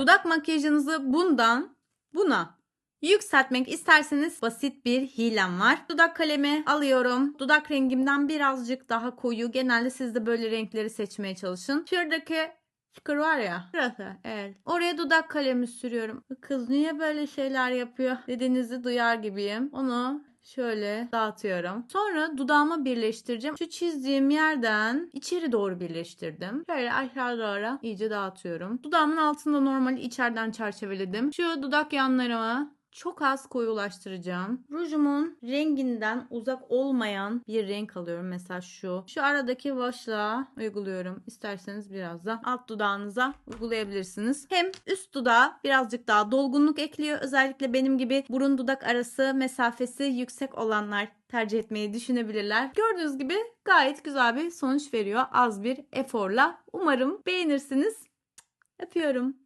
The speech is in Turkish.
Dudak makyajınızı bundan buna yükseltmek isterseniz basit bir hilem var. Dudak kalemi alıyorum. Dudak rengimden birazcık daha koyu. Genelde siz de böyle renkleri seçmeye çalışın. Şuradaki Çıkır var ya. Şurası evet. Oraya dudak kalemi sürüyorum. Kız niye böyle şeyler yapıyor dediğinizi duyar gibiyim. Onu şöyle dağıtıyorum. Sonra dudağıma birleştireceğim. Şu çizdiğim yerden içeri doğru birleştirdim. Şöyle aşağı doğru iyice dağıtıyorum. Dudağımın altında normal içeriden çerçeveledim. Şu dudak yanlarıma çok az koyulaştıracağım. Rujumun renginden uzak olmayan bir renk alıyorum. Mesela şu. Şu aradaki boşluğa uyguluyorum. İsterseniz biraz da alt dudağınıza uygulayabilirsiniz. Hem üst dudağa birazcık daha dolgunluk ekliyor. Özellikle benim gibi burun dudak arası mesafesi yüksek olanlar tercih etmeyi düşünebilirler. Gördüğünüz gibi gayet güzel bir sonuç veriyor. Az bir eforla. Umarım beğenirsiniz. Öpüyorum.